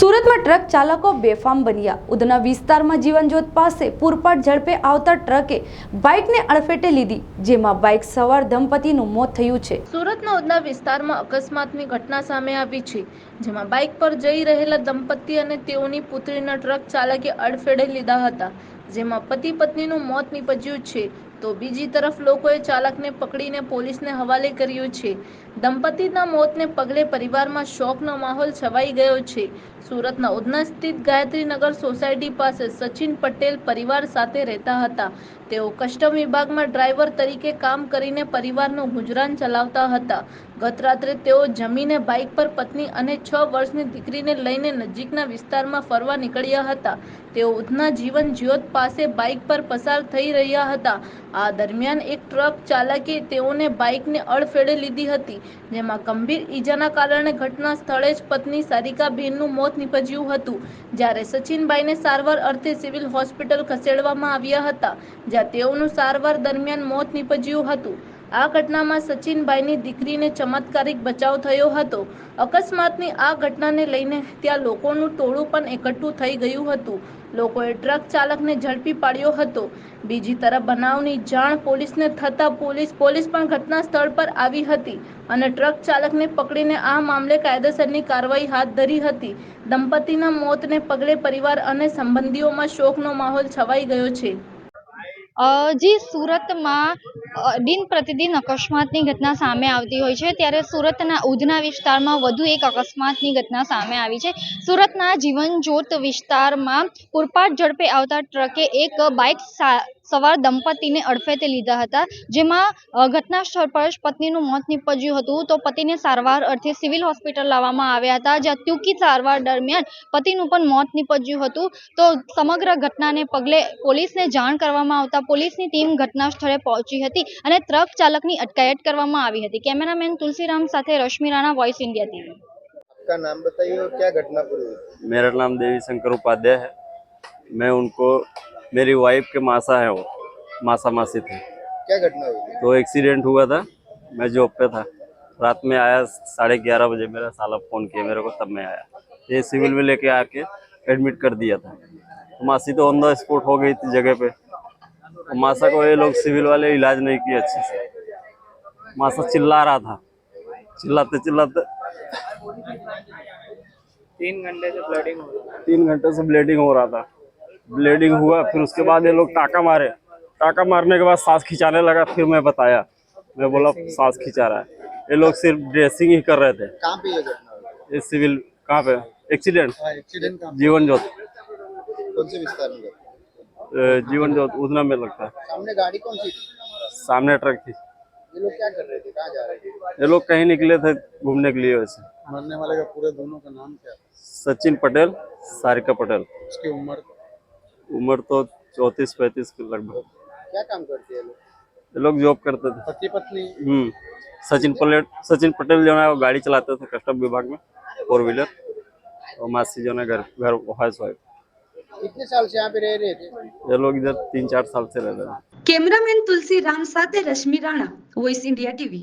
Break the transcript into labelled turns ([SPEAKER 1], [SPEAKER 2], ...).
[SPEAKER 1] સુરતમાં ટ્રક ચાલકો બેફામ બન્યા. ઉધના વિસ્તારમાં જીવનજ્યોત પાસે પૂરપાટ ઝડપે આવતા ટ્રકે બાઇકને અડફેટે લીધી, જેમાં બાઇક સવાર દંપતીનું મોત થયું છે.
[SPEAKER 2] સુરતના ઉધના વિસ્તારમાં અકસ્માતની ઘટના સામે આવી છે, જેમાં બાઇક પર જઈ રહેલા દંપતી અને તેઓની પુત્રીના ટ્રક ચાલકે અડફેટે લીધા હતા, જેમાં પતિ પત્નીનું મોત નીપજ્યું છે. તો બીજી તરફ લોકોએ ચાલકને પકડીને પોલીસને હવાલે કર્યું છે. દંપતીના મોતને પગલે પરિવારમાં શોકનો માહોલ છવાઈ ગયો છે. સુરતના ઉધના સ્થિત ગાયત્રીનગર સોસાયટી પાસે સચિન પટેલ પરિવાર સાથે રહેતા હતા. તેઓ કસ્ટમ વિભાગમાં ડ્રાઈવર તરીકે કામ કરીને પરિવારનું ગુજરાન ચલાવતા હતા. ગત રાત્રે તેઓ જમીને બાઇક પર પત્ની અને છ વર્ષની દીકરીને લઈને નજીકના વિસ્તારમાં ફરવા નીકળ્યા હતા. તેઓ ઉધના જીવન જ્યોત પાસે બાઇક પર પસાર થઈ રહ્યા હતા. આ દરમિયાન એક ટ્રક ચાલકે તેઓને બાઇકને અડફેડે લીધી હતી. જેમાં ગંભીર ઈજાના કારણે ઘટના સ્થળે જ પત્ની સારિકાબેનનું મોત નીપજ્યું હતું. જ્યારે સચિનભાઈને સારવાર અર્થે સિવિલ હોસ્પિટલ ખસેડવામાં આવ્યા હતા, જ્યાં તેઓનું સારવાર દરમિયાન મોત નીપજ્યું હતું. આ ઘટનામાં સચિનભાઈની દીકરીને ચમત્કારિક બચાવ થયો હતો. અકસ્માતની આ ઘટનાને લઈને ત્યાં લોકોનું ટોળું પણ એકઠું થઈ ગયું હતું. લોકોએ ટ્રક ચાલકને ઝડપી પાડ્યો હતો. બીજી તરફ બનાવની જાણ પોલીસને થતાં પોલીસ પોલીસ પણ ઘટના સ્થળ પર આવી હતી અને ટ્રક ચાલકને પકડીને આ મામલે કાયદેસરની કાર્યવાહી હાથ ધરી હતી. દંપતીના મોતને પગલે પરિવાર અને સંબંધીઓમાં શોકનો માહોલ છવાઈ ગયો છે.
[SPEAKER 3] જી સુરતમાં દિન પ્રતિદિન અકસ્માતની ઘટના સામે આવતી હોય છે, ત્યારે સુરતના ઉધના વિસ્તારમાં વધુ એક અકસ્માતની ઘટના સામે આવી છે. સુરતના જીવનજ્યોત વિસ્તારમાં પૂરપાટ ઝડપે આવતા ટ્રકે એક બાઇક સવાર દંપતીને અડફેટે લીધા હતા જેમાં અ, ઘટના સ્થળ પર જ પત્નીનું મોત નીપજ્યું હતું તો પતિને સારવાર અર્થે સિવિલ હોસ્પિટલ લાવવામાં આવ્યા હતા જ્યાં ટૂંકી સારવાર દરમિયાન પતિનું પણ મોત નીપજ્યું હતું તો સમગ્ર ઘટનાને પગલે પોલીસને જાણ કરવામાં આવતા પોલીસની ટીમ ઘટના સ્થળે પહોંચી હતી અને ટ્રક ચાલકની અટકાયત કરવામાં આવી હતી કેમેરામેન તુલસીરામ સાથે Rashmi Rana voice India TV
[SPEAKER 4] आपका नाम बताइए और क्या घटना पूरी हुई
[SPEAKER 5] मेरा नाम देवी शंकर उपाध्याय है मैं उनको मेरी वाइफ के मासा है वो मासा मासी थे।
[SPEAKER 4] क्या घटना हुई?
[SPEAKER 5] तो एक्सीडेंट हुआ था मैं जॉब पे था। रात में आया साढ़े ग्यारह बजे मेरा साला फ़ोन किया मेरे को तब मैं आया। ये सिविल में लेके आके एडमिट कर दिया था। तो मासी तो ऑन द स्पॉट हो गई थी जगह पे। तो मासा को ये लोग सिविल वाले इलाज नहीं किए अच्छे से। मासा चिल्ला रहा था। चिल्लाते चिल्लाते।
[SPEAKER 4] तीन घंटे से ब्लडिंग हो रही
[SPEAKER 5] तीन घंटे से ब्लीडिंग हो रहा था। ब्लीडिंग हुआ फिर उसके बाद ये लोग टाका मारे। टाका मारने के बाद सांस खिंचाने लगा फिर मैं बताया। मैं बोला सांस खिंचा रहा है। ये लोग सिर्फ़ ड्रेसिंग ही कर रहे थे।
[SPEAKER 4] कहाँ पे ये घटना हुई?
[SPEAKER 5] ये सिविल कहाँ पे? एक्सीडेंट
[SPEAKER 4] हाँ एक्सीडेंट कहाँ
[SPEAKER 5] जीवन ज्योत।
[SPEAKER 4] कौन से विस्तार में
[SPEAKER 5] जीवन ज्योत उधना में लगता है।
[SPEAKER 4] सामने गाड़ी कौन सी थी?
[SPEAKER 5] सामने ट्रक थी।
[SPEAKER 4] ये लोग क्या कर रहे थे? कहाँ जा रहे थे?
[SPEAKER 5] ये लोग कहीं निकले थे घूमने के लिए वैसे।
[SPEAKER 4] मरने वाले का पूरे दोनों का नाम क्या?
[SPEAKER 5] सचिन पटेल सारिका पटेल।
[SPEAKER 4] उसकी उम्र?
[SPEAKER 5] उम्र तो चौतीस पैंतीस के लगभग।
[SPEAKER 4] क्या काम करती है लोग?
[SPEAKER 5] लोग जॉब करते थे।
[SPEAKER 4] पति पत्नी?
[SPEAKER 5] हम्म। सचिन पलेट सचिन पटेल जो है वो गाड़ी चलाते थे कस्टम विभाग में फोर व्हीलर और मासी जो है घर घर हाउस वाइफ
[SPEAKER 4] कितने साल से यहाँ पे रह रहे थे?
[SPEAKER 5] ये लोग इधर तीन चार साल से रह रहे हैं।
[SPEAKER 1] कैमरामैन तुलसी राम साथ Rashmi Rana voice India TV